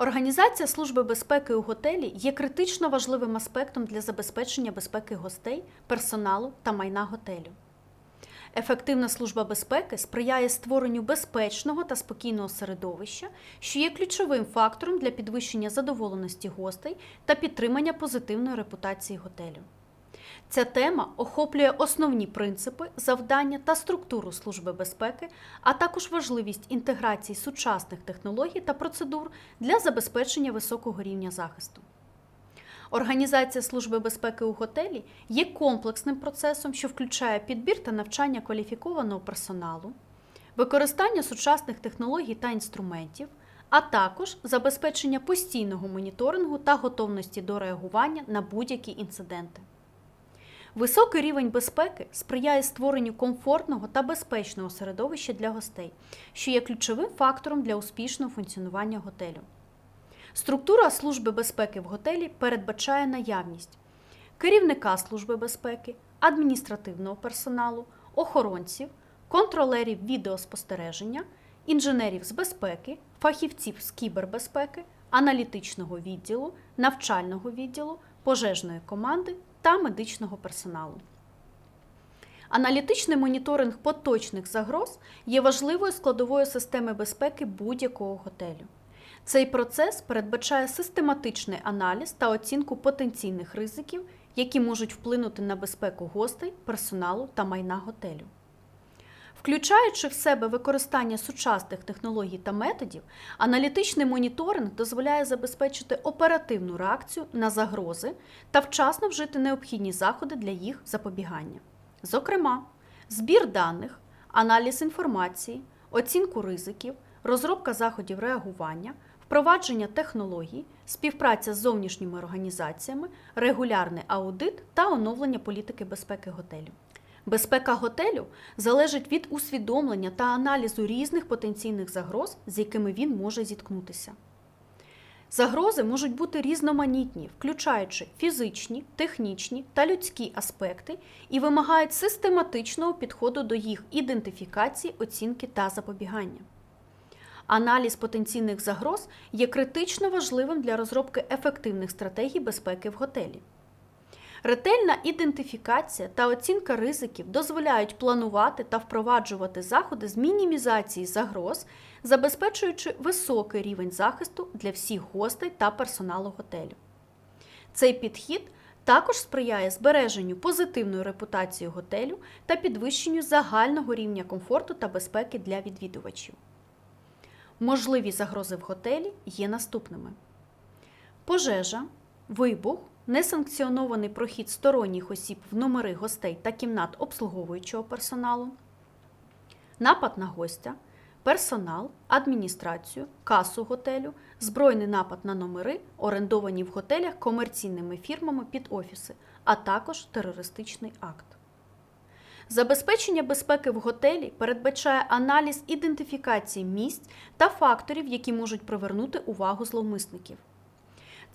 Організація Служби безпеки у готелі є критично важливим аспектом для забезпечення безпеки гостей, персоналу та майна готелю. Ефективна служба безпеки сприяє створенню безпечного та спокійного середовища, що є ключовим фактором для підвищення задоволеності гостей та підтримання позитивної репутації готелю. Ця тема охоплює основні принципи, завдання та структуру служби безпеки, а також важливість інтеграції сучасних технологій та процедур для забезпечення високого рівня захисту. Організація служби безпеки у готелі є комплексним процесом, що включає підбір та навчання кваліфікованого персоналу, використання сучасних технологій та інструментів, а також забезпечення постійного моніторингу та готовності до реагування на будь-які інциденти. Високий рівень безпеки сприяє створенню комфортного та безпечного середовища для гостей, що є ключовим фактором для успішного функціонування готелю. Структура служби безпеки в готелі передбачає наявність керівника служби безпеки, адміністративного персоналу, охоронців, контролерів відеоспостереження, інженерів з безпеки, фахівців з кібербезпеки, аналітичного відділу, навчального відділу, пожежної команди та медичного персоналу. Аналітичний моніторинг поточних загроз є важливою складовою системи безпеки будь-якого готелю. Цей процес передбачає систематичний аналіз та оцінку потенційних ризиків, які можуть вплинути на безпеку гостей, персоналу та майна готелю. Включаючи в себе використання сучасних технологій та методів, аналітичний моніторинг дозволяє забезпечити оперативну реакцію на загрози та вчасно вжити необхідні заходи для їх запобігання. Зокрема, збір даних, аналіз інформації, оцінку ризиків, розробка заходів реагування, впровадження технологій, співпраця з зовнішніми організаціями, регулярний аудит та оновлення політики безпеки готелю. Безпека готелю залежить від усвідомлення та аналізу різних потенційних загроз, з якими він може зіткнутися. Загрози можуть бути різноманітні, включаючи фізичні, технічні та людські аспекти, і вимагають систематичного підходу до їх ідентифікації, оцінки та запобігання. Аналіз потенційних загроз є критично важливим для розробки ефективних стратегій безпеки в готелі. Ретельна ідентифікація та оцінка ризиків дозволяють планувати та впроваджувати заходи з мінімізації загроз, забезпечуючи високий рівень захисту для всіх гостей та персоналу готелю. Цей підхід також сприяє збереженню позитивної репутації готелю та підвищенню загального рівня комфорту та безпеки для відвідувачів. Можливі загрози в готелі є наступними: пожежа, вибух, несанкціонований прохід сторонніх осіб в номери гостей та кімнат обслуговуючого персоналу, напад на гостя, персонал, адміністрацію, касу готелю, збройний напад на номери, орендовані в готелях комерційними фірмами під офіси, а також терористичний акт. Забезпечення безпеки в готелі передбачає аналіз ідентифікації місць та факторів, які можуть привернути увагу зловмисників.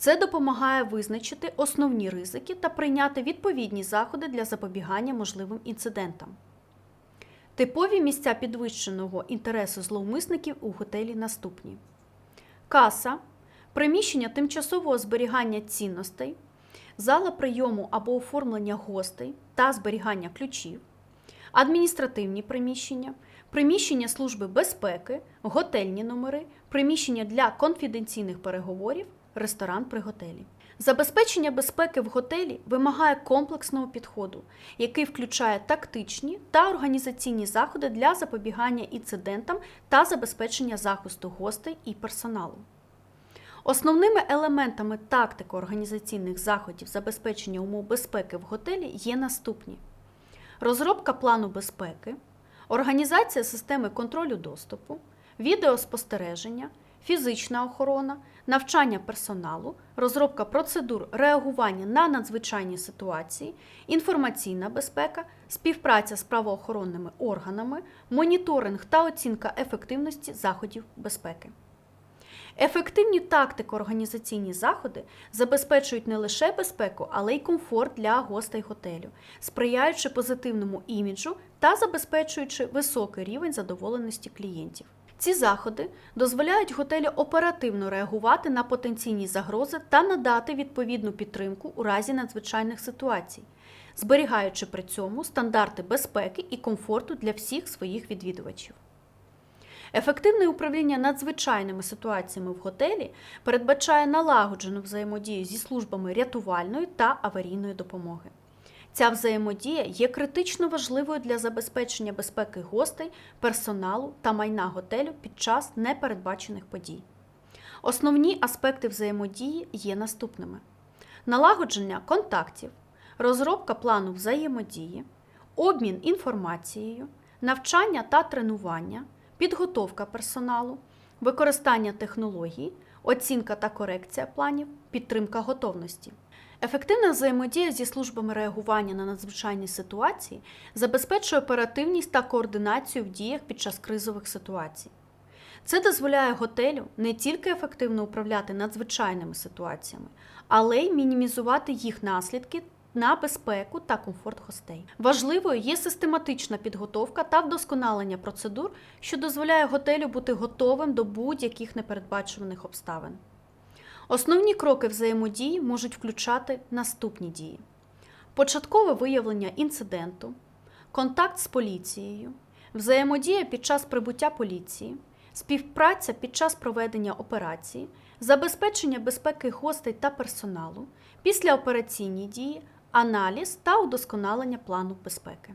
Це допомагає визначити основні ризики та прийняти відповідні заходи для запобігання можливим інцидентам. Типові місця підвищеного інтересу зловмисників у готелі наступні: каса, приміщення тимчасового зберігання цінностей, зала прийому або оформлення гостей та зберігання ключів, адміністративні приміщення, приміщення служби безпеки, готельні номери, приміщення для конфіденційних переговорів ресторан при готелі. Забезпечення безпеки в готелі вимагає комплексного підходу, який включає тактичні та організаційні заходи для запобігання інцидентам та забезпечення захисту гостей і персоналу. Основними елементами тактико організаційних заходів забезпечення умов безпеки в готелі є наступні: розробка плану безпеки, організація системи контролю доступу, відеоспостереження, фізична охорона, навчання персоналу, розробка процедур реагування на надзвичайні ситуації, інформаційна безпека, співпраця з правоохоронними органами, моніторинг та оцінка ефективності заходів безпеки. Ефективні тактико-організаційні заходи забезпечують не лише безпеку, але й комфорт для гостей готелю, сприяючи позитивному іміджу та забезпечуючи високий рівень задоволеності клієнтів. Ці заходи дозволяють готелю оперативно реагувати на потенційні загрози та надати відповідну підтримку у разі надзвичайних ситуацій, зберігаючи при цьому стандарти безпеки і комфорту для всіх своїх відвідувачів. Ефективне управління надзвичайними ситуаціями в готелі передбачає налагоджену взаємодію зі службами рятувальної та аварійної допомоги. Ця взаємодія є критично важливою для забезпечення безпеки гостей, персоналу та майна готелю під час непередбачених подій. Основні аспекти взаємодії є наступними: налагодження контактів, розробка плану взаємодії, обмін інформацією, навчання та тренування, підготовка персоналу, використання технологій, оцінка та корекція планів, підтримка готовності. Ефективна взаємодія зі службами реагування на надзвичайні ситуації забезпечує оперативність та координацію в діях під час кризових ситуацій. Це дозволяє готелю не тільки ефективно управляти надзвичайними ситуаціями, але й мінімізувати їх наслідки на безпеку та комфорт гостей. Важливою є систематична підготовка та вдосконалення процедур, що дозволяє готелю бути готовим до будь-яких непередбачуваних обставин. Основні кроки взаємодії можуть включати наступні дії: початкове виявлення інциденту, контакт з поліцією, взаємодія під час прибуття поліції, співпраця під час проведення операції, забезпечення безпеки гостей та персоналу, післяопераційні дії, аналіз та удосконалення плану безпеки.